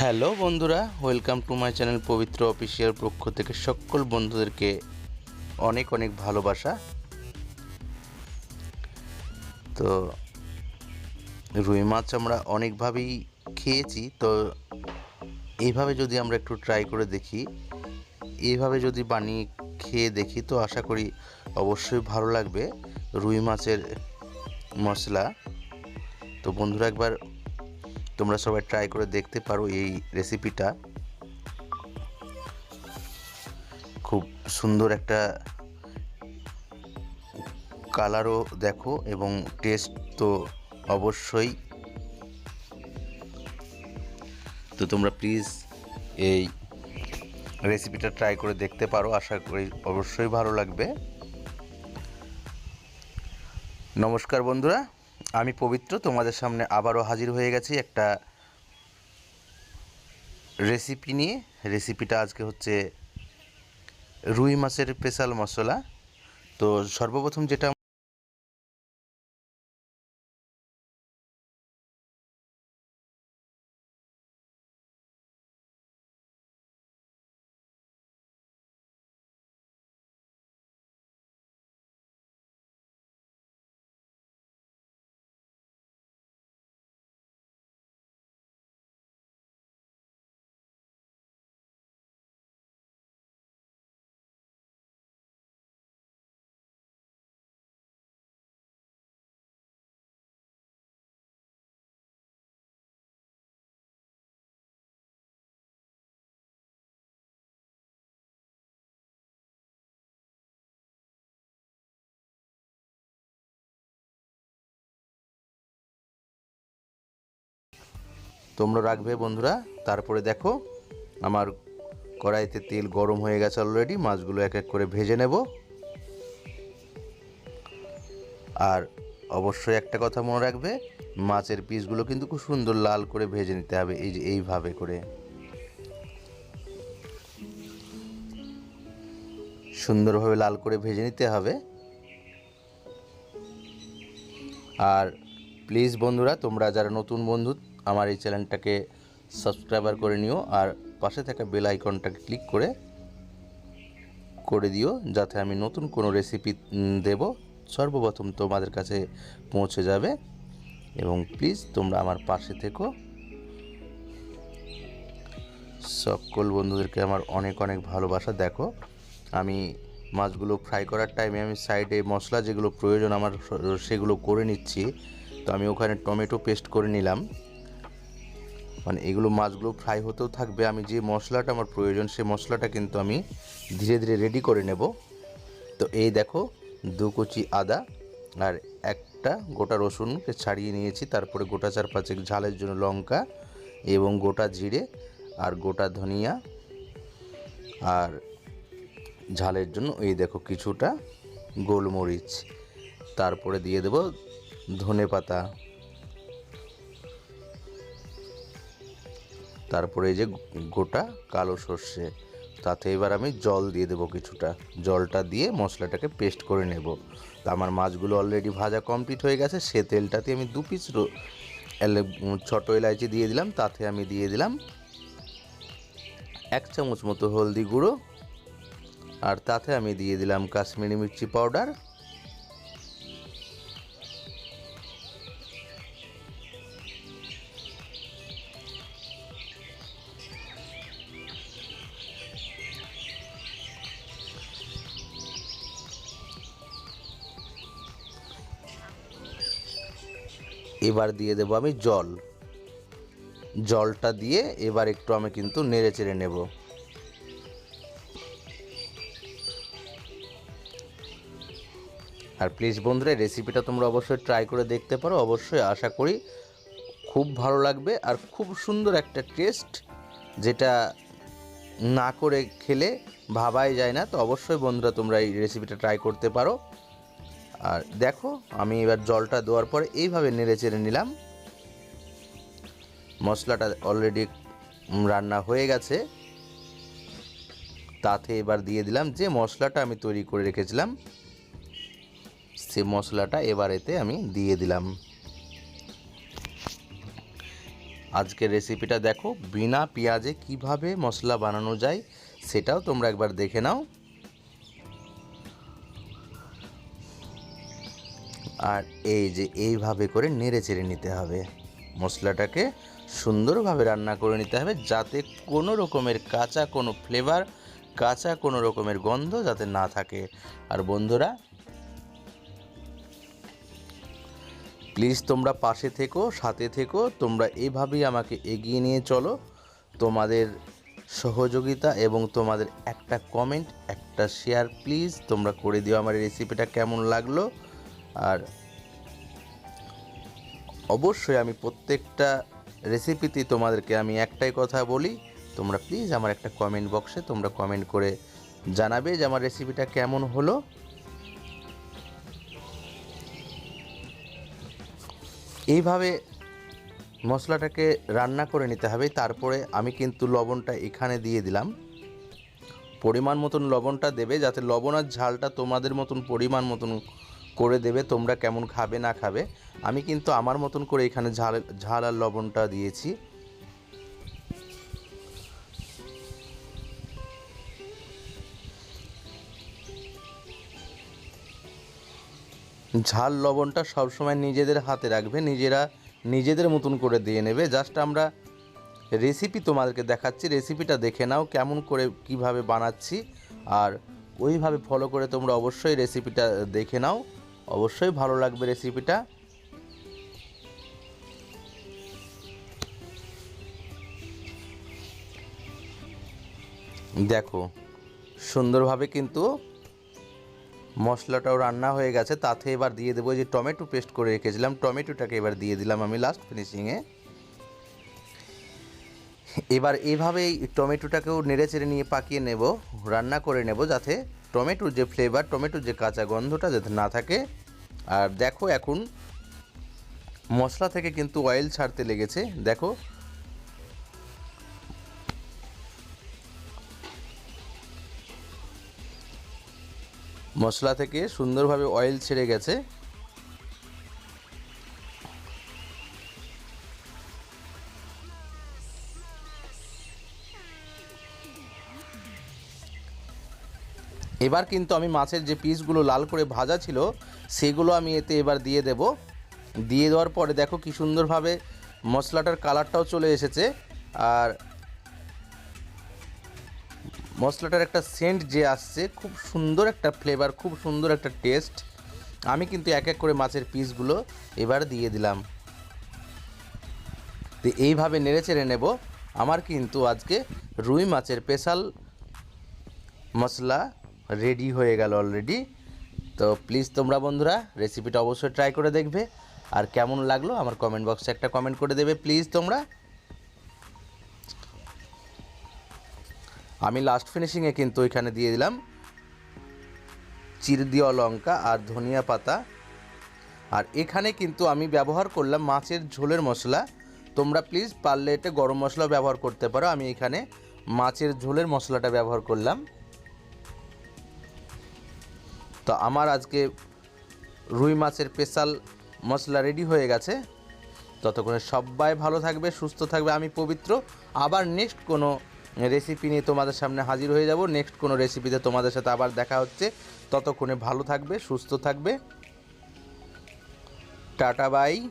Hello বন্ধুরা welcome to my channel Pabitra official পক্ষ থেকে সকল বন্ধুদেরকে অনেক অনেক ভালোবাসা। তো রুই মাছ আমরা অনেকভাবেই খেয়েছি, তো এইভাবে যদি আমরা একটু ট্রাই করে দেখি এইভাবে যদি বানিয়ে খেয়ে দেখি, তো আশা করি অবশ্যই ভালো লাগবে রুই মাছের মশলা। তো বন্ধুরা একবার তোমরা সবাই ট্রাই করে দেখতে পারো এই রেসিপিটা খুব সুন্দর একটা কালারও দেখো এবং টেস্ট তো অবশ্যই। তো তোমরা প্লিজ এই রেসিপিটা ট্রাই করে দেখতে পারো, আশা করি অবশ্যই ভালো লাগবে। নমস্কার বন্ধুরা। আমি পবিত্র, তোমাদের সামনে আবারও হাজির হয়ে গেছি একটা রেসিপি নিয়ে। রেসিপিটা আজকে হচ্ছে রুই মাছের স্পেশাল মশলা। তো সর্বপ্রথম যেটা তোমরা রাখবে বন্ধুরা। তারপরে দেখো, আমার কড়াইতে তেল গরম হয়ে গেছে অলরেডি মাছগুলো এক এক করে ভেজে নেব। আর অবশ্যই একটা কথা মনে রাখবে, মাছের পিসগুলো কিন্তু খুব সুন্দর লাল করে ভেজে নিতে হবে, এই যে এইভাবে করে। সুন্দরভাবে লাল করে ভেজে নিতে হবে। আর প্লিজ বন্ধুরা, তোমরা যারা নতুন বন্ধু আমার এই চ্যানেলটাকে সাবস্ক্রাইবার করে নিও আর পাশে থাকা বেল আইকনটাকে ক্লিক করে করে দিও যাতে আমি নতুন কোনো রেসিপি দেব সর্বপ্রথম তোমাদের কাছে পৌঁছে যাবে। এবং প্লিজ তোমরা আমার পাশে থেকো। সকল বন্ধুদেরকে আমার অনেক অনেক ভালোবাসা। দেখো, আমি মাছগুলো ফ্রাই করার টাইমে আমি সাইডে মশলা যেগুলো প্রয়োজন আমার, সেগুলো করে নিচ্ছি। তো আমি ওখানে টমেটো পেস্ট করে নিলাম। মানে এগুলো মাছগুলো ফ্রাই হতেও থাকবে। আমি যে মশলাটা, আমার প্রয়োজন সেই মশলাটা কিন্তু আমি ধীরে ধীরে রেডি করে নেব। তো এই দেখো, দু কুচি আদা আর একটা গোটা রসুনকে ছাড়িয়ে নিয়েছি। তারপরে গোটা চার পাঁচেক ঝালের জন্য লঙ্কা এবং গোটা জিরে আর গোটা ধনিয়া আর ঝালের জন্য এই দেখো কিছুটা গোলমরিচ। তারপরে দিয়ে দেব ধনে পাতা তারপরে এই যে গোটা কালো সর্ষে, তাতে এবার আমি জল দিয়ে দেবো কিছুটা। জলটা দিয়ে মশলাটাকে পেস্ট করে নেব। তা আমার মাছগুলো অলরেডি ভাজা কমপ্লিট হয়ে গেছে। সে তেলটাতে আমি দু পিস ছোটো এলাইচি দিয়ে দিলাম। তাতে আমি দিয়ে দিলাম এক চামচ মতো হলদি গুঁড়ো। আর তাতে আমি দিয়ে দিলাম কাশ্মীরি মির্চি পাউডার। এবার দিয়ে দেবো আমি জল। জলটা দিয়ে এবার একটু আমি কিন্তু নেড়ে চেড়ে নেব। আর প্লিজ বন্ধুরা রেসিপিটা তোমরা অবশ্যই ট্রাই করে দেখতে পারো। অবশ্যই আশা করি খুব ভালো লাগবে আর খুব সুন্দর একটা টেস্ট যেটা না করে খেলে ভাবাই যায় না। তো অবশ্যই বন্ধুরা, তোমরা এই রেসিপিটা ট্রাই করতে পারো। আর দেখো, আমি এবার জলটা দেওয়ার পরে এইভাবে নেড়ে চেড়ে নিলাম। মশলাটা অলরেডি রান্না হয়ে গেছে। তাতে এবার দিয়ে দিলাম যে মশলাটা আমি তৈরি করে রেখেছিলাম, সে মশলাটা এবার এতে আমি দিয়ে দিলাম। আজকের রেসিপিটা দেখো, বিনা পেঁয়াজে কীভাবে মশলা বানানো যায়, সেটাও তোমরা একবার দেখে নাও। আর এই যে এইভাবে করে নেড়ে চেড়ে নিতে হবে। মশলাটাকে সুন্দরভাবে রান্না করে নিতে হবে যাতে কোনো রকমের কাঁচা কোনো ফ্লেভার কাঁচা কোনো রকমের গন্ধ যাতে না থাকে। আর বন্ধুরা প্লিজ তোমরা পাশে থেকো, সাথে থেকো, তোমরা এইভাবেই আমাকে এগিয়ে নিয়ে চলো। তোমাদের সহযোগিতা এবং তোমাদের একটা কমেন্ট একটা শেয়ার প্লিজ তোমরা করে দিও আমার রেসিপিটা কেমন লাগল। আর অবশ্যই আমি প্রত্যেকটা রেসিপিতে তোমাদেরকে আমি একটাই কথা বলি, তোমরা প্লিজ আমার একটা কমেন্ট বক্সে তোমরা কমেন্ট করে জানাবে যে আমার রেসিপিটা কেমন হলো। এইভাবে মশলাটাকে রান্না করে নিতে হবে, তারপরে আমি কিন্তু লবণটা এখানে দিয়ে দিলাম। পরিমাণ মতন লবণটা দেবে, যাতে লবণ আর ঝালটা তোমাদের মতন, পরিমাণ মতন করে দেবে, তোমরা কেমন খাবে, না খাবে। আমি কিন্তু আমার মতন করে এখানে ঝাল ঝাল আর লবণটা দিয়েছি। ঝাল, লবণটা সবসময় নিজেদের হাতে রাখবে, নিজেরা নিজেদের মতন করে দিয়ে নেবে। জাস্ট আমরা রেসিপি তোমাদেরকে দেখাচ্ছি, রেসিপিটা দেখে নাও কেমন করে কীভাবে বানাচ্ছি। আর ওইভাবে ফলো করে তোমরা অবশ্যই রেসিপিটা দেখে নাও। অবশ্যই ভালো লাগবে রেসিপিটা। দেখো, সুন্দরভাবে কিন্তু মশলাটাও রান্না হয়ে গেছে। তাতে এবার দিয়ে দেবো যে টমেটো পেস্ট করে রেখেছিলাম। টমেটোটাকে এবার দিয়ে দিলাম আমি লাস্ট ফিনিশিংয়ে এবার এইভাবেই টমেটোটাকেও নেড়ে চেড়ে নিয়ে পাকিয়ে নেব, রান্না করে নেব যাতে টমেটোর যে ফ্লেভার টমেটোর যে কাঁচা গন্ধটা যাতে না থাকে। আর দেখো এখন মশলা থেকে কিন্তু অয়েল ছাড়তে লেগেছে, দেখো। মশলা থেকে সুন্দরভাবে অয়েল ছেড়ে গেছে। এবার কিন্তু আমি মাছের যে পিসগুলো লাল করে ভাজা ছিল, সেগুলো আমি এতে এবার দিয়ে দেব। দিয়ে দেওয়ার পরে দেখো কি সুন্দরভাবে মশলাটার কালারটাও চলে এসেছে। আর মশলাটার একটা সেন্ট যে আসছে, খুব সুন্দর একটা ফ্লেভার খুব সুন্দর একটা টেস্ট আমি কিন্তু এক এক করে মাছের পিসগুলো এবার দিয়ে দিলাম। তো এইভাবে নেড়ে চেড়ে নেব। আমার কিন্তু আজকে রুই মাছের স্পেশাল মশলা রেডি হয়ে গেল অলরেডি তো প্লিজ তোমরা বন্ধুরা রেসিপিটা অবশ্যই ট্রাই করে দেখবে। আর কেমন লাগল আমার কমেন্ট বক্সে একটা কমেন্ট করে দেবে প্লিজ তোমরা। আমি লাস্ট ফিনিশিংয়ে কিন্তু এখানে দিয়ে দিলাম চির দেওয়া লঙ্কা আর ধনিয়া পাতা। আর এখানে কিন্তু আমি ব্যবহার করলাম মাছের ঝোলের মশলা। তোমরা প্লিজ পারলে এটা গরম মশলা ব্যবহার করতে পারো। আমি এখানে মাছের ঝোলের মশলাটা ব্যবহার করলাম। তো আমার আজকে রুই মাছের স্পেশাল মশলা রেডি হয়ে গেছে। ততক্ষণে সবাই ভালো থাকবে, সুস্থ থাকবে। আমি পবিত্র। আবার নেক্সট কোনো রেসিপি নিয়ে তোমাদের সামনে হাজির হয়ে যাব। নেক্সট কোনো রেসিপিতে তোমাদের সাথে আবার দেখা হচ্ছে। ততক্ষণে ভালো থাকবে, সুস্থ থাকবে। Tata bye